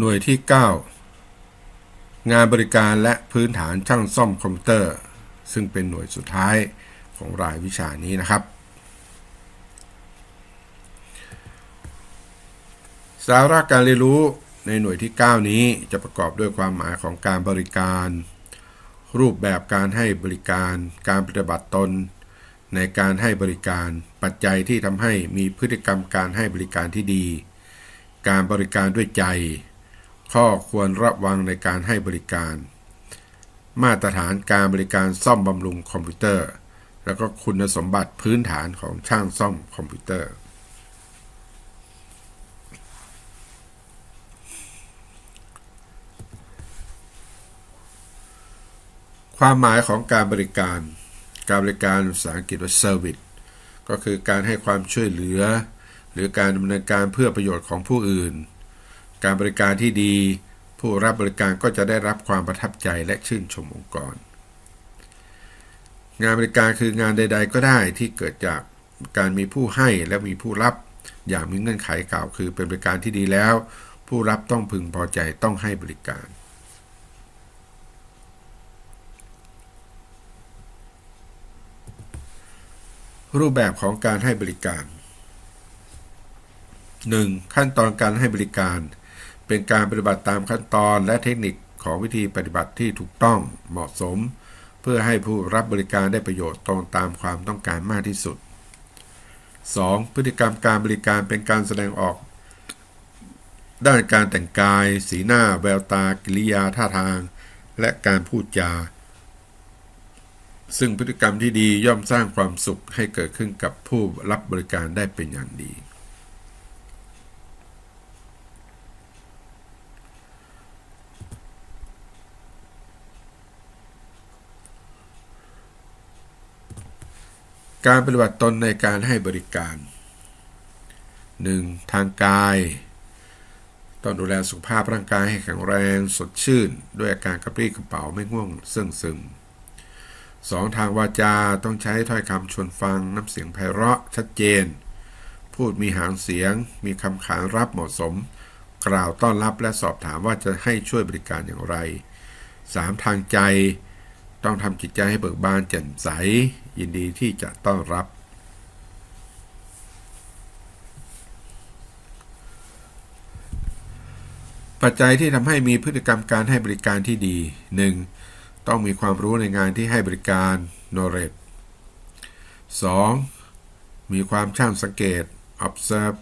หน่วยที่ 9 งานบริการและพื้นฐานช่างซ่อมคอมพิวเตอร์ ซึ่งเป็นหน่วยสุดท้ายของรายวิชานี้นะครับ สาระการเรียนรู้ในหน่วยที่ 9 นี้จะประกอบด้วยความหมายของการบริการ รูปแบบการให้บริการ การปฏิบัติตน ในการให้บริการ ปัจจัยที่ทำให้มีพฤติกรรมการให้บริการที่ดี การบริการด้วยใจ ข้อควรระวังในการให้บริการ มาตรฐานการบริการซ่อมบำรุงคอมพิวเตอร์ แล้วก็คุณสมบัติพื้นฐานของช่างซ่อมคอมพิวเตอร์ความหมายของการบริการ การบริการภาษาอังกฤษว่า service ก็คือการให้ความช่วยเหลือ หรือการดำเนินการเพื่อประโยชน์ของผู้อื่น การบริการที่ดี ผู้รับบริการก็จะได้รับความประทับใจและชื่นชมองค์กร งานบริการคืองานใด ๆ ก็ได้ที่เกิดจากการมีผู้ให้และมีผู้รับ อย่างมีเงื่อนไขกล่าวคือเป็นบริการที่ดีแล้ว ผู้รับต้องพึงพอใจต้องให้บริการรูปแบบของการให้บริการ 1. ขั้นตอนการให้บริการ เป็นการปฏิบัติตามขั้นตอนและเทคนิคของวิธีปฏิบัติที่ถูกต้องเหมาะสม เพื่อให้ผู้รับบริการได้ประโยชน์ตรงตามความต้องการมากที่สุด 2. พฤติกรรมการบริการเป็นการแสดงออก ด้านการแต่งกาย สีหน้า แววตา กิริยาท่าทาง และการพูดจา ซึ่งพฤติกรรมที่ดีย่อมสร้างความสุขให้เกิดขึ้นกับผู้รับบริการได้เป็นอย่างดี การปฏิบัติตนในการให้บริการ 1. ทางกาย ต้องดูแลสุขภาพร่างกายให้แข็งแรงสดชื่น ด้วยอาการกระปรี้กระเป๋าไม่ง่วงซึ่งซึม 2. ทางวาจาต้องใช้ถ้อยคำชวนฟังน้ำเสียงไพเราะชัดเจน พูดมีหางเสียง มีคำขานรับเหมาะสม กล่าวต้อนรับและสอบถามว่าจะให้ช่วยบริการอย่างไร 3. ทางใจ ต้องทำจิตใจให้เบิกบานแจ่มใส ยินดีที่จะต้อนรับ ปัจจัยที่ทำให้มีพฤติกรรมการให้บริการที่ดี 1. ต้องมีความรู้ในงานที่ให้บริการ knowledge 2. มีความช่างสังเกต observe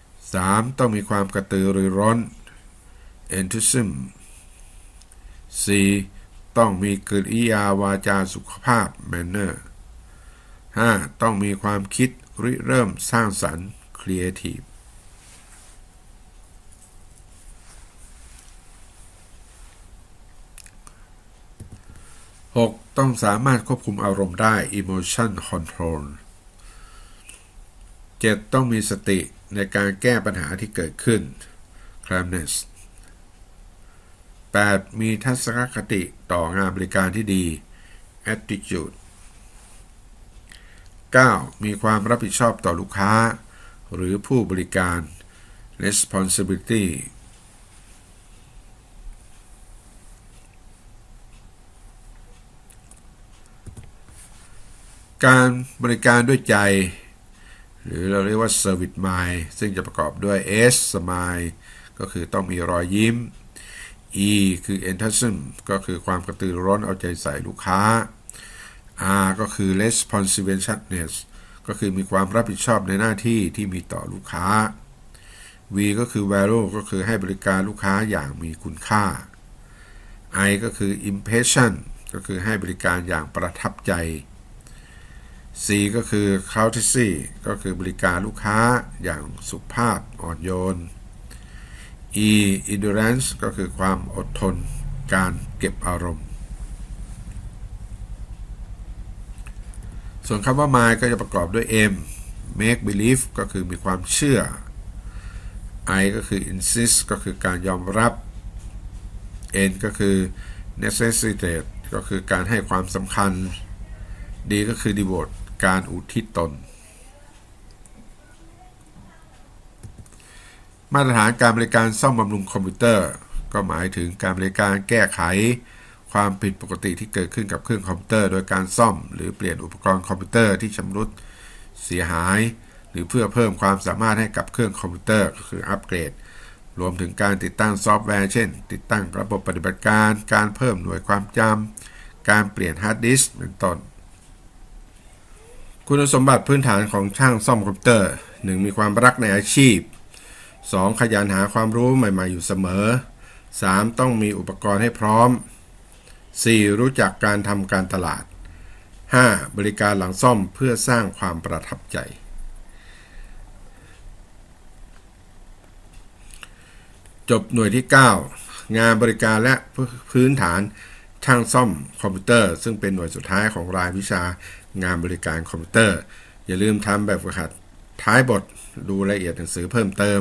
3. ต้องมีความกระตือรือร้น enthusiasm 4. ต้องมีกริยาวาจาสุขภาพ manner 5. ต้องมีความคิดริเริ่มสร้างสรรค์ creative 6. ต้องสามารถควบคุมอารมณ์ได้ emotion control 7. ต้องมีสติในการแก้ปัญหาที่เกิดขึ้น calmness 8. มีทัศนคติต่องานบริการที่ดี attitude 9. มีความรับผิดชอบต่อลูกค้า หรือผู้บริการ responsibility การบริการด้วยใจ หรือเราเรียกว่า service mind ซึ่งจะประกอบด้วย S smile ก็คือต้องมีรอยยิ้ม E คือ enthusiasm ก็คือความกระตือร้อนเอาใจใส่ลูกค้า R ก็คือ responsiveness ก็คือมีความรับผิดชอบในหน้าที่ที่มีต่อลูกค้า V ก็คือ value ก็คือให้บริการลูกค้าอย่างมีคุณค่า I ก็คือ impression ก็คือให้บริการอย่างประทับใจ C ก็คือ courtesy ก็คือบริการลูกค้าอย่างสุภาพอ่อนโยน E endurance ก็คือความอดทน การเก็บอารมณ์ ส่วนคำว่า mind ก็จะประกอบด้วย M make believe ก็คือมีความเชื่อ I ก็คือ insist ก็คือการยอมรับ N ก็คือ necessitate ก็คือการให้ความสำคัญ D ก็คือ devote การอุทิศตน มาตรฐานการบริการซ่อมบำรุงคอมพิวเตอร์ ก็หมายถึงการบริการแก้ไข ความผิดปกติที่เกิดขึ้นกับเครื่องคอมพิวเตอร์ โดยการซ่อม หรือเปลี่ยนอุปกรณ์คอมพิวเตอร์ที่ชำรุดเสียหาย หรือเพื่อเพิ่มความสามารถให้กับเครื่องคอมพิวเตอร์ก็คืออัปเกรด รวมถึงการติดตั้งซอฟต์แวร์เช่น ติดตั้งระบบปฏิบัติการ การเพิ่มหน่วยความจำการเปลี่ยนฮาร์ดดิสก์เป็นต้นคุณสมบัติพื้นฐานของช่างซ่อมคอมพิวเตอร์ 1. มีความรักในอาชีพ 2. ขยันหาความรู้ใหม่ ๆ อยู่เสมอ 3. ต้องมีอุปกรณ์ให้พร้อม 4. รู้จักการทำการตลาด 5. บริการหลังซ่อมเพื่อสร้างความประทับใจ จบหน่วยที่ 9 งานบริการและพื้นฐานช่างซ่อมคอมพิวเตอร์ ซึ่งเป็นหน่วยสุดท้ายของรายวิชางานบริการคอมพิวเตอร์ อย่าลืมทำแบบฝึกหัดท้ายบทดูรายละเอียดหนังสือเพิ่มเติม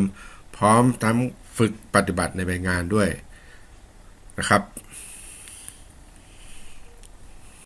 พร้อมทั้งฝึกปฏิบัติในใบงานด้วยนะครับ